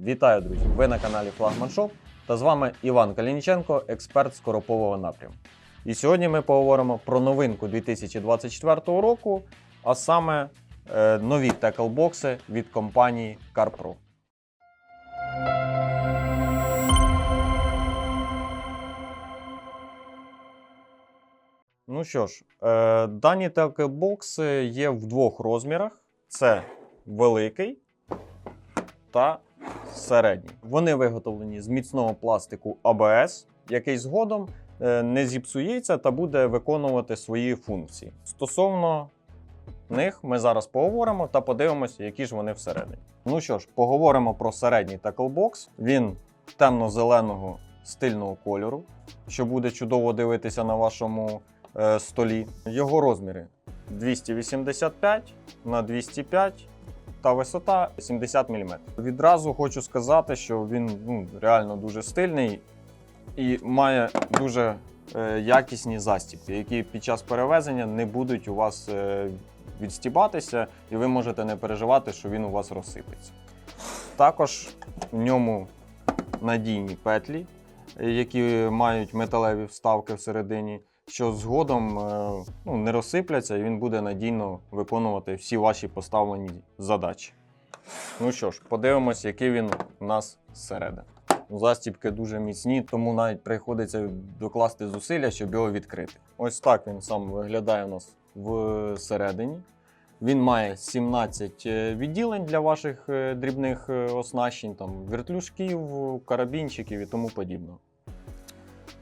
Вітаю, друзі! Ви на каналі Флагман Шоп та з вами Іван Калініченко, експерт з коропового напряму. І сьогодні ми поговоримо про новинку 2024 року, а саме е, нові теклбокси від компанії CarPro. Ну що ж, е, дані теклбокси є в двох розмірах: це великий та середній. Вони виготовлені з міцного пластику ABS, який згодом е, не зіпсується та буде виконувати свої функції. Стосовно них ми зараз поговоримо та подивимося, які ж вони всередині. Ну що ж, поговоримо про середній таклбокс. Він темно-зеленого стильного кольору, що буде чудово дивитися на вашому е, столі. Його розміри 285 на 205 та висота 70 мм. Відразу хочу сказати, що він ну, реально дуже стильний і має дуже е, якісні застібки, які під час перевезення не будуть у вас е, відстібатися, і ви можете не переживати, що він у вас розсипеться. Також в ньому надійні петлі, які мають металеві вставки всередині, що згодом е, ну, не розсипляться, і він буде надійно виконувати всі ваші поставлені задачі. Ну що ж, подивимось, який він у нас зсередини. Застібки дуже міцні, тому навіть приходиться докласти зусилля, щоб його відкрити. Ось так він сам виглядає у нас всередині. Він має 17 е, відділень для ваших е, дрібних оснащень, там, вертлюжків, карабінчиків і тому подібного.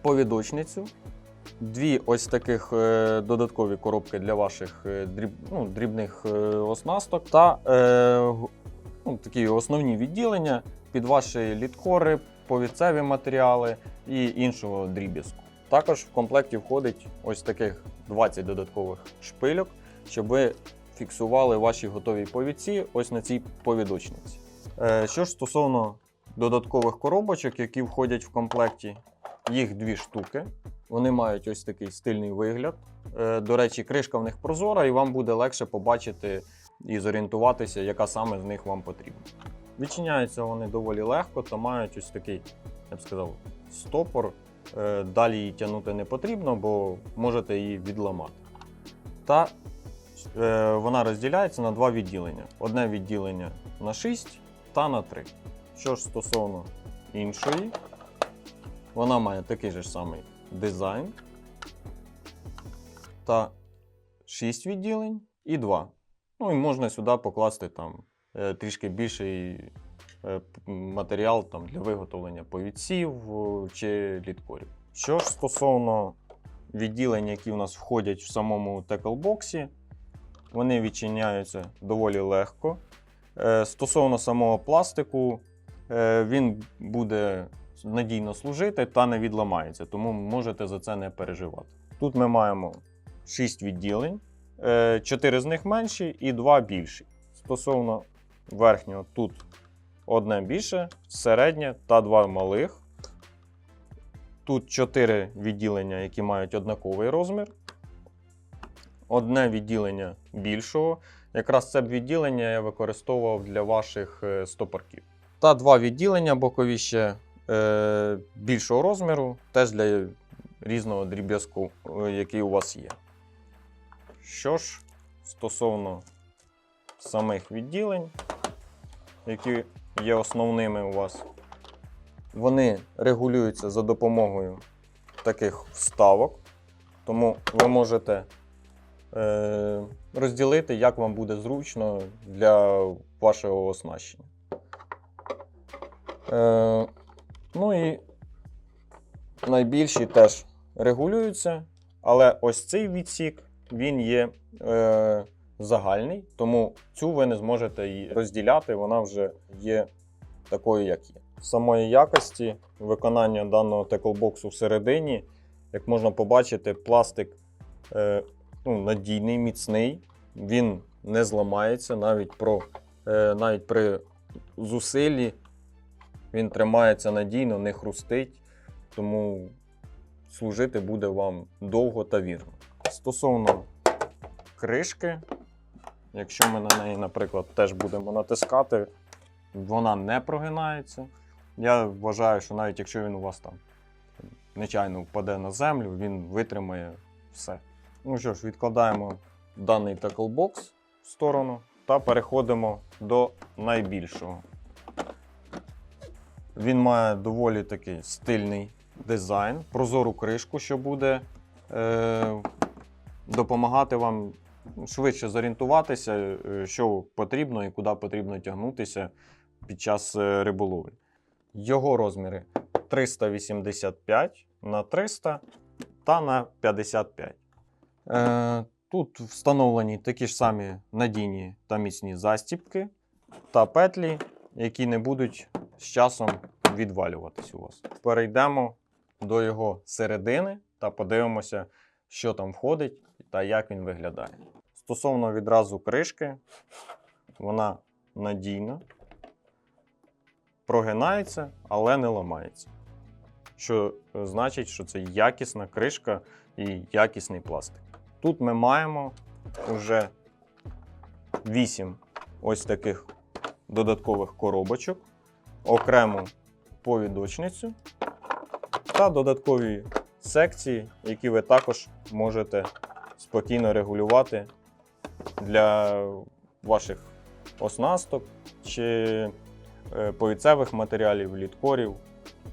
Повідочницю. Дві ось таких е, додаткові коробки для ваших е, дріб, ну, дрібних е, оснасток та ну, такі основні відділення під ваші літкори, повідцеві матеріали і іншого дріб'язку. Також в комплекті входить ось таких 20 додаткових шпильок, щоб ви фіксували ваші готові повідці ось на цій повідочниці. Що ж стосовно додаткових коробочок, які входять в комплекті, їх дві штуки. Вони мають ось такий стильний вигляд. Е, До речі, кришка в них прозора, і вам буде легше побачити і зорієнтуватися, яка саме з них вам потрібна. Відчиняються вони доволі легко та мають ось такий, я б сказав, стопор. Е, Далі її тягнути не потрібно, бо можете її відламати. Та е, вона розділяється на два відділення: одне відділення на 6 та на 3. Що ж стосовно іншої, вона має такий же самий дизайн та 6 відділень і 2. Ну і можна сюди покласти там е, трішки більший е, матеріал там, для виготовлення повідців е, чи літкорів. Що ж стосовно відділень, які у нас входять в самому теклбоксі, вони відчиняються доволі легко. Стосовно самого пластику, він буде надійно служити та не відламається, тому можете за це не переживати. Тут ми маємо 6 відділень, 4 з них менші і 2 більші. Стосовно верхнього, тут одне більше, середнє та 2 малих. Тут 4 відділення, які мають однаковий розмір. Одне відділення більшого. Якраз це відділення я використовував для ваших е, стопорків. Та два відділення бокові ще е, більшого розміру, теж для різного дріб'язку, е, який у вас є. Що ж, стосовно самих відділень, які є основними у вас, вони регулюються за допомогою таких вставок, тому ви можете е, розділити, як вам буде зручно для вашого оснащення. Е, ну і найбільші теж регулюються, але ось цей відсік він є е, загальний, тому цю ви не зможете її розділяти, вона вже є такою, як є. Самої якості виконання даного теклбоксу всередині, як можна побачити, пластик е, ну, надійний, міцний, він не зламається навіть, про, е, навіть при зусиллі він тримається надійно, не хрустить, тому служити буде вам довго та вірно. Стосовно кришки, якщо ми на неї, наприклад, теж будемо натискати, вона не прогинається. Я вважаю, що навіть якщо він у вас там нечайно впаде на землю, він витримає все. Ну що ж, відкладаємо даний таклбокс в сторону та переходимо до найбільшого. Він має доволі такий стильний дизайн, прозору кришку, що буде е, допомагати вам швидше зорієнтуватися, е, що потрібно і куди потрібно тягнутися під час е, риболовлі. Його розміри 385 на 300 та на 55. Е, тут встановлені такі ж самі надійні та міцні застіпки та петлі, які не будуть з часом відвалюватись у вас. Перейдемо до його середини та подивимося, що там входить та як він виглядає. Стосовно відразу кришки, вона надійна, прогинається, але не ламається. Що е, значить, що це якісна кришка і якісний пластик. Тут ми маємо вже 8 ось таких додаткових коробочок, окрему повідочницю та додаткові секції, які ви також можете спокійно регулювати для ваших оснасток чи е, повіцевих матеріалів, літкорів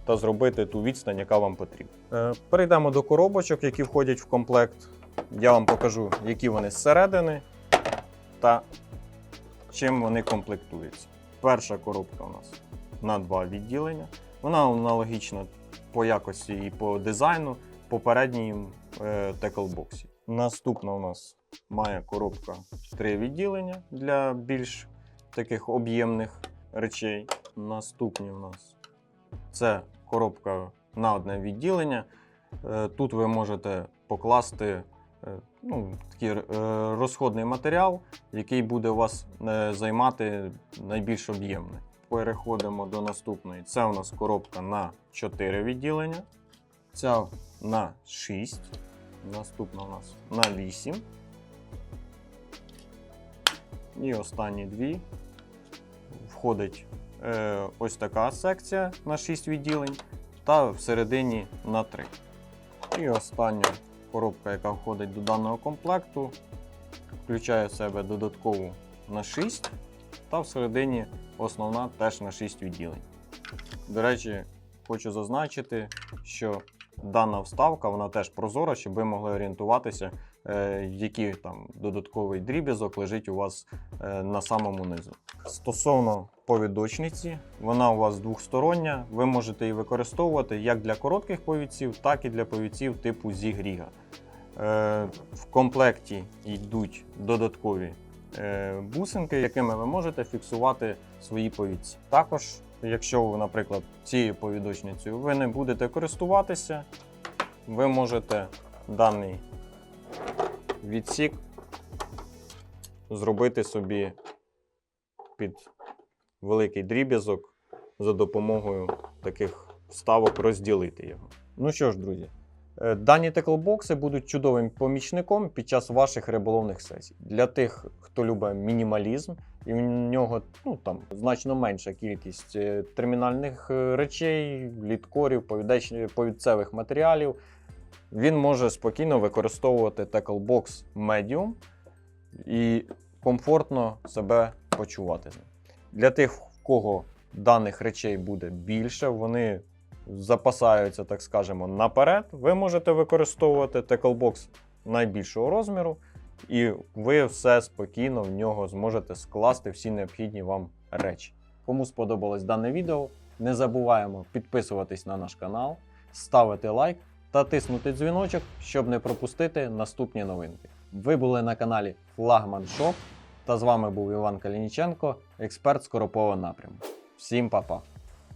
та зробити ту відстань, яка вам потрібна. Е, Перейдемо до коробочок, які входять в комплект. Я вам покажу, які вони зсередини та чим вони комплектуються. Перша коробка у нас на два відділення. Вона аналогічна по якості і по дизайну попередній е, теклбоксі. Наступна у нас має коробка три відділення для більш таких об'ємних речей. Наступні у нас це коробка на одне відділення. Е, Тут ви можете покласти е, ну, такий розходний матеріал, який буде у вас займати найбільш об'ємне. Переходимо до наступної. Це у нас коробка на 4 відділення. Ця на 6. Наступна у нас на 8. І останні дві. Входить е, ось така секція на 6 відділень, та всередині на 3. І остання коробка, яка входить до даного комплекту, включає в себе додаткову на 6, та всередині основна теж на 6 відділень. До речі, хочу зазначити, що дана вставка вона теж прозора, щоб ви могли орієнтуватися, е, який там додатковий дріб'язок лежить у вас е, на самому низу. Стосовно повідочниці, вона у вас двохстороння. Ви можете її використовувати як для коротких повідців, так і для повідців типу Зігріга. Е, В комплекті йдуть додаткові бусинки, якими ви можете фіксувати свої повідці. Також, якщо ви, наприклад, цією повідочницею ви не будете користуватися, ви можете даний відсік зробити собі під великий дріб'язок за допомогою таких вставок розділити його. Ну що ж, друзі, е, дані теклбокси будуть чудовим помічником під час ваших риболовних сесій. Для тих, хто любить мінімалізм, і в нього ну, там, значно менша кількість е, термінальних е, речей, літкорів, повідцевих матеріалів. Він може спокійно використовувати теклбокс Medium і комфортно себе почувати. Для тих, в кого даних речей буде більше, вони запасаються, так скажемо, наперед. Ви можете використовувати теклбокс найбільшого розміру, і ви все спокійно в нього зможете скласти всі необхідні вам речі. Кому сподобалось дане відео, не забуваємо підписуватись на наш канал, ставити лайк та тиснути дзвіночок, щоб не пропустити наступні новинки. Ви були на каналі Флагман Шоп, та з вами був Іван Калініченко, експерт з Коропового напряму. Всім па-па!